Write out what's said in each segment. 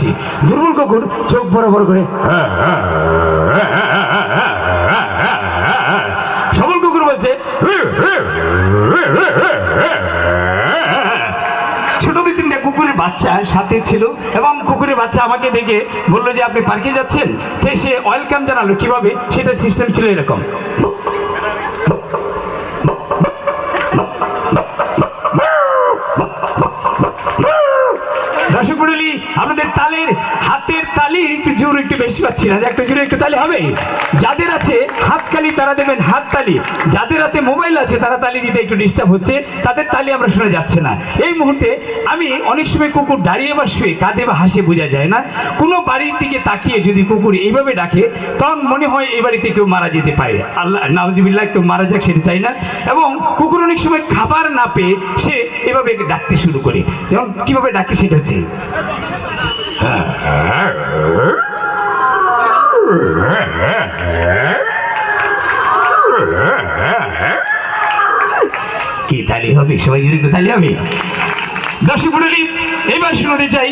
ডাকছি দুর্বল কুকুর চোখ বড় বড় করে সবল কুকুর বলছে ছোট তিনটা কুকুরের বাচ্চা সাথে ছিল এবং কুকুরের বাচ্চা আমাকে দেখে বলল যে আপনি পার্কে যাচ্ছেন তো সে ওয়েলকাম জানালো কীভাবে সেটা সিস্টেম ছিল এরকম দর্শক মন্ডলী আপনাদের তালের হাতের তালি একটু জোর, একটু বেশি পাচ্ছি না। একটা জোরে একটু তালি হবে? যাদের আছে হাত তালি তারা দেবেন হাত তালি। যাদের হাতে মোবাইল আছে, তারা তালি দিতে একটু ডিস্টার্ব হচ্ছে। তাদের তালি আমরা শোনা যাচ্ছে না। এই মুহূর্তে আমি অনেক সময় কুকুর দাঁড়িয়ে বা শুয়ে, কাঁদে বা হাসে বোঝা যায় না। কোনো বাড়ির দিকে তাকিয়ে যদি কুকুর এইভাবে ডাকে, তখন মনে হয় এই বাড়িতে কেউ মারা যেতে পারে। আল্লাহ, নাউজিবিল্লাহ, কেউ মারা যাক, সেটা চাই না। এবং কুকুর অনেক সময় খাবার না পেয়ে সে এভাবে ডাকতে শুরু করে। যেমন কীভাবে ডাকে সেটা হচ্ছে কি তালি হবে? সবাই জুড়ে তালি হবে? দর্শক মন্ডলী এবার শোনাতে চাই,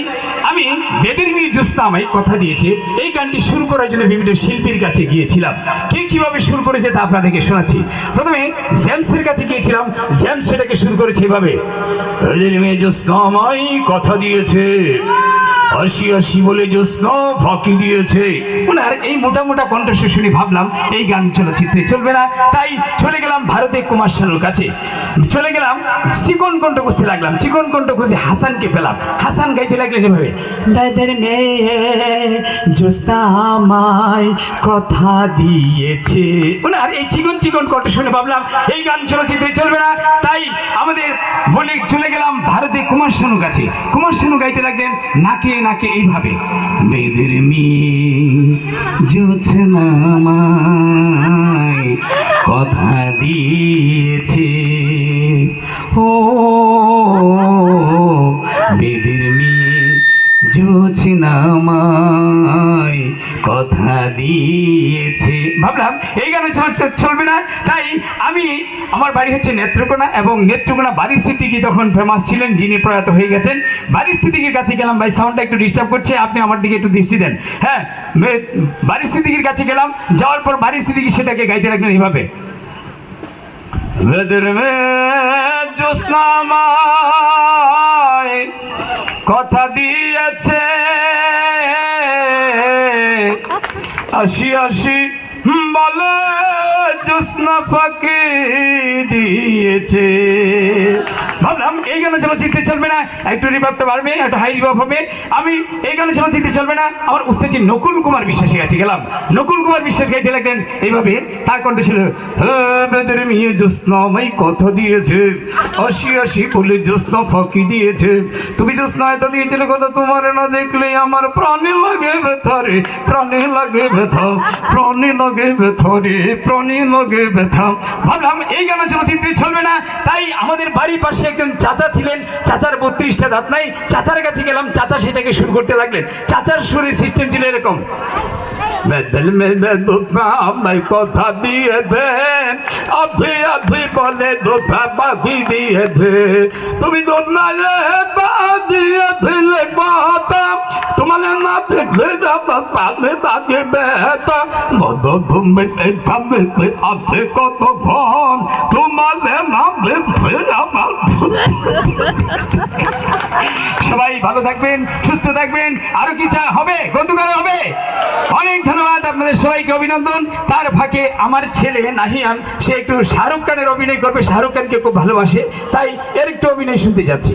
আমি বেদের মেয়ে জোস্তা আমায় কথা দিয়েছে। এই গানটি শুরু করার জন্য বিভিন্ন শিল্পীর কাছে গিয়েছিলাম। কে কীভাবে শুরু করেছে তা আপনাদেরকে শোনাচ্ছি। প্রথমে জ্যামসের কাছে গিয়েছিলাম। জ্যামস সেটাকে শুরু করেছে এভাবে। বেদের মেয়ে জোস্তা আমায় কথা দিয়েছে হাসি হাসি বলে জ্যোৎস্না ফাঁকি দিয়েছে। ওনার এই মোটা মোটা কণ্ঠস্ব শুনে ভাবলাম, এই গান চলচ্চিত্রে চলবে না? তাই চলে গেলাম ভারতে কুমার শানুর কাছে। চলে গেলাম চিকন কণ্ঠ খুঁজতে লাগলাম, চিকন কণ্ঠ খুঁজে হাসানকে পেলাম। হাসান গাইতে লাগলেন এভাবে বেদের মেয়ে জ্যোৎস্না আমায় কথা দিয়েছে। ওনার এই চিকন চিকন কণ্ঠ শুনে ভাবলাম, এই গান চলচ্চিত্রে চলবে না? তাই আমাদের বলে চলে গেলাম ভারতে কুমার শানু কাছে। কুমার শানু গাইতে লাগলেন, নাকে নাকে এইভাবে বেদের মেয়ে আমায় কথা দিয়েছে। ও কথা দিয়েছে। ভাবলাম, এই গানে চলবে না। তাই আমি, আমার বাড়ি হচ্ছে নেত্রকোনা এবং নেত্রকোনা বাড়ির স্মৃতিকে তখন ফেমাস ছিলেন, যিনি প্রয়াত হয়ে গেছেন বাড়ির স্মৃতিকের কাছে গেলাম। ভাই সাউন্ডটা একটু ডিস্টার্ব করছে, আপনি আমার দিকে একটু দৃষ্টি দেন। হ্যাঁ বাড়ির স্মৃতিকের কাছে গেলাম, যাওয়ার পর বাড়ির স্মৃতিকে সেটাকে গাইতে রাখলেন এইভাবে। কথা দিয়েছে আসি আসি বলে জোস্না ফাঁকি দিয়েছে। ভাবলাম এই গানে চলচ্চিত্রে চলবে না একটু রিভাবটা বাড়বে একটু হাই রিভাব হবে। আমি এই গানে চলচ্চিত্রে চলবে না আমার উস্তেছি নকুল কুমার বিশ্বাসের কাছে গেলাম। নকুল কুমার বিশ্বাস গাইতে লাগলেন এইভাবে তার কণ্ঠ ছিল "হ্যাঁ, বেদের মেয়ে জ্যোৎস্না আমায় কথা দিয়েছে আসি আসি বলে জ্যোৎস্না ফাঁকি দিয়েছে। তুমি জ্যোৎস্না এত দিয়েছিলে কথা তোমার না দেখলে আমার প্রাণে লাগে ব্যথা রে প্রাণে লাগে ব্যথা প্রাণে লাগে ব্যথা রে প্রাণে লাগে ব্যথা। ভাবলাম এই গান চলচ্চিত্রে চলবে না তাই আমাদের বাড়ির পাশে একজন চাচা ছিলেন, চাচার বত্রিশটা দাঁত নাই, চাচার কাছে গেলাম, চাচা সেটাকে শুরু করতে লাগলেন। চাচার সুরের সিস্টেম ছিল এরকম। বেদল মে দুধা আমায় কথা দিয়ে দে। আধি আধি বলে দুধা বাকি দিয়ে দে। তুমি দুধ না রে দিয়ে দিলে বাতা তোমার না দেখলে যাবার পাবে তাকে বেতা বদ তুমি এভাবে আছে কত ঘন। তোমার না দেখবে আমার ভালো থাকবেন, সুস্থ থাকবেন। আরও কি হবে? গতকাল হবে। অনেক ধন্যবাদ আপনাদের সবাইকে অভিনন্দন। তার ফাঁকে আমার ছেলে নাহিয়ান, সে একটু শাহরুখ খানের অভিনয় করবে। শাহরুখ খানকে খুব ভালোবাসে, তাই এর একটু অভিনয় শুনতে যাচ্ছি।